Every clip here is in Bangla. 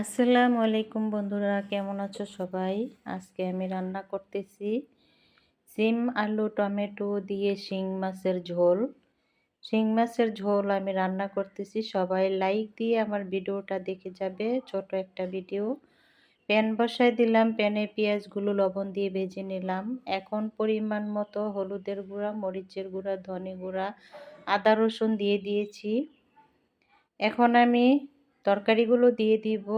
আসসালামু আলাইকুম বন্ধুরা, কেমন আছো সবাই? আজকে আমি রান্না করতেছি সিম, আলু, টমেটো দিয়ে শিং মাছের ঝোল। শিং মাছের ঝোল আমি রান্না করতেছি, সবাই লাইক দিয়ে আমার ভিডিওটা দেখে যাবে, ছোট একটা ভিডিও। প্যান বসাই দিলাম, প্যানে পেঁয়াজগুলো, লবণ দিয়ে ভেজে নিলাম। এখন পরিমাণ মতো হলুদের গুঁড়া, মরিচের গুঁড়া, ধনে গুঁড়া, আদা রসুন দিয়ে দিয়েছি। এখন আমি তরকারিগুলো দিয়ে দিব।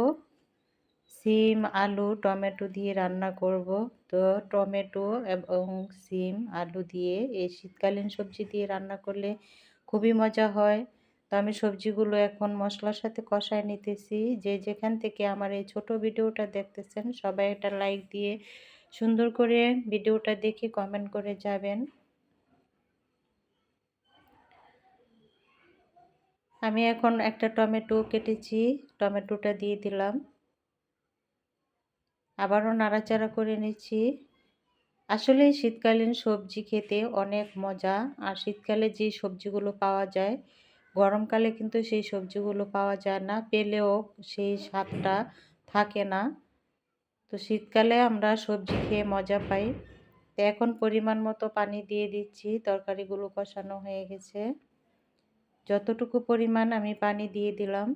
সিম, আলু, টমেটো দিয়ে রান্না করব। তো টমেটো এবং সিম, আলু দিয়ে এই শীতকালীন সবজি দিয়ে রান্না করলে খুবই মজা হয়। তো আমি সবজিগুলো এখন মশলার সাথে কষায় নিতেছি। যে যেখান থেকে আমার এই ছোট ভিডিওটা দেখতেছেন, সবাই একটা লাইক দিয়ে সুন্দর করে ভিডিওটা দেখে কমেন্ট করে যাবেন। আমি এখন একটা টমেটো কেটেছি, টমেটোটা দিয়ে দিলাম। আবারও নাড়াচাড়া করে নিচ্ছি। আসলে শীতকালীন সবজি খেতে অনেক মজা, আর শীতকালে যে সবজিগুলো পাওয়া যায়, গরমকালে কিন্তু সেই সবজিগুলো পাওয়া যায় না, পেলেও সেই স্বাদটা থাকে না। তো শীতকালে আমরা সবজি খেয়ে মজা পাই। তো এখন পরিমাণ মতো পানি দিয়ে দিচ্ছি, তরকারিগুলো কষানো হয়ে গেছে। যতটুকু পরিমাণ আমি পানি দিয়ে দিলাম,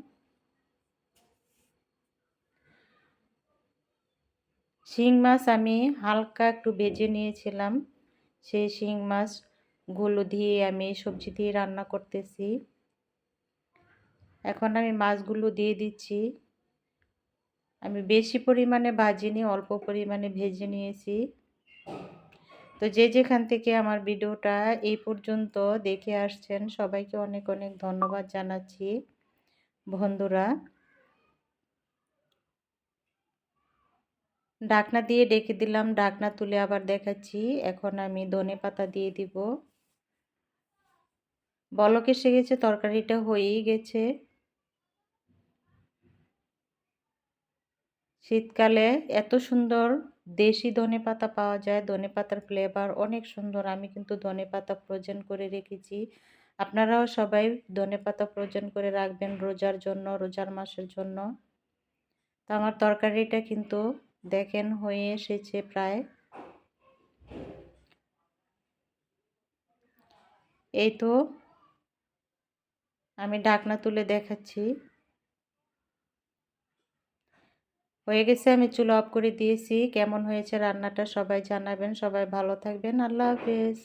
শিং মাছ আমি হালকা একটু বেজে নিয়েছিলাম। সেই শিং মাছগুলো দিয়ে আমি সবজি দিয়ে রান্না করতেছি। এখন আমি মাছগুলো দিয়ে দিচ্ছি। আমি বেশি পরিমাণে ভাজিনি, অল্প পরিমাণে ভেজে নিয়েছি। তো যে যেখান থেকে আমার ভিডিওটা এই পর্যন্ত দেখে আসছেন, সবাইকে অনেক অনেক ধন্যবাদ জানাচ্ছি। বন্ধুরা, ডাকনা দিয়ে ডেকে দিলাম, ডাকনা তুলে আবার দেখাচ্ছি। এখন আমি ধনে পাতা দিয়ে দিব। বলক এসে গেছে, তরকারিটা হয়েই গেছে। শীতকালে এত সুন্দর দেশি ধনে পাতা পাওয়া যায়। ধনে পাতার ফ্লেভার অনেক সুন্দর। আমি কিন্তু ধনে পাতা প্রয়োজন করে রেখেছি। আপনারাও সবাই ধনে পাতা প্রয়োজন করে রাখবেন রোজার জন্য, রোজার মাসের জন্য। তো আমার তরকারিটা কিন্তু দেখেন হয়ে এসেছে প্রায়। এই তো আমি ঢাকনা তুলে দেখাচ্ছি। হয়ে গেছে, আমি চুলো অফ করে দিয়েছি। কেমন হয়েছে রান্নাটা সবাই জানাবেন। সবাই ভালো থাকবেন। আল্লাহ হাফেজ।